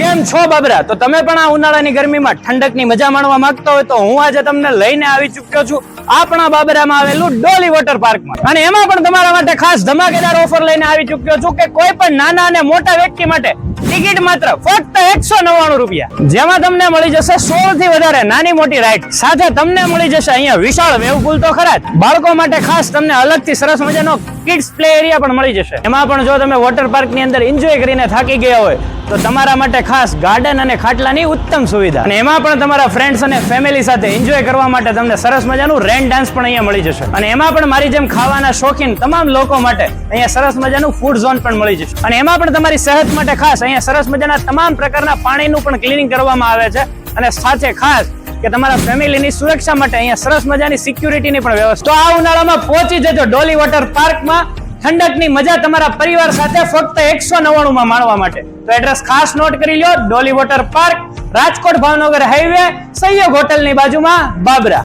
કેમ છો બાબરા? તો તમે પણ આ ઉનાળાની ગરમીમાં ઠંડકની મજા માણવા માંગતા હોય તો હું આજે તમને લઈને આવી ચૂક્યો છું. આપણા બાબરામાં આવેલું ડોલી વોટર પાર્કમાં. અને એમાં પણ તમારા માટે ખાસ ધમાકેદાર ઓફર લઈને આવી ચૂક્યો છું કે કોઈ પણ નાના અને મોટા વ્યક્તિ માટે ટિકિટ માત્ર ફક્ત એકસો નવ્વાણું રૂપિયા. જેમાં તમને મળી જશે સોળથી વધારે નાની મોટી રાઈડ સાથે તમને મળી જશે અહીંયા વિશાળ વેવ પુલ તો ખરા બાળકો માટે ખાસ તમને અલગથી સરસ મજાનો કિડ્સ પ્લે એરિયા પણ મળી જશે. એમાં પણ જો તમે વોટર પાર્કની અંદર એન્જોય કરીને થાકી ગયા હોય, તો તમારા માટે ખાસ ગાર્ડન અને ખાટલાની ઉત્તમ સુવિધા. અને એમાં પણ તમારા ફ્રેન્ડ્સ અને ફેમિલી સાથે એન્જોય કરવા માટે તમને સરસ મજાનું રેન ડાન્સ પણ અહીંયા મળી જશે. અને એમાં પણ મારી જેમ ખાવાના શોખીન તમામ લોકો માટે અહીંયા સરસ મજાનું ફૂડ ઝોન પણ મળી જશે. અને એમાં પણ તમારી સેહત માટે ખાસ અહીંયા સરસ મજાના તમામ પ્રકારના પાણીનું પણ ક્લિનિંગ કરવામાં આવે છે. અને સાથે ખાસ કે તમારા ફેમિલીની સુરક્ષા માટે અહીંયા સરસ મજાની સિક્યુરિટીની પણ વ્યવસ્થા. આ ઉનાળામાં પહોંચી જજો ડોલી વોટર પાર્કમાં ઠંડકની મજા તમારા પરિવાર સાથે ફક્ત એકસો નવ્વાણું માં માણવા માટે. તો એડ્રેસ ખાસ નોટ કરી લો Dolly water park Rajkot Bhavnagar highway Sahyog હોટલની બાજુમાં બાબરા.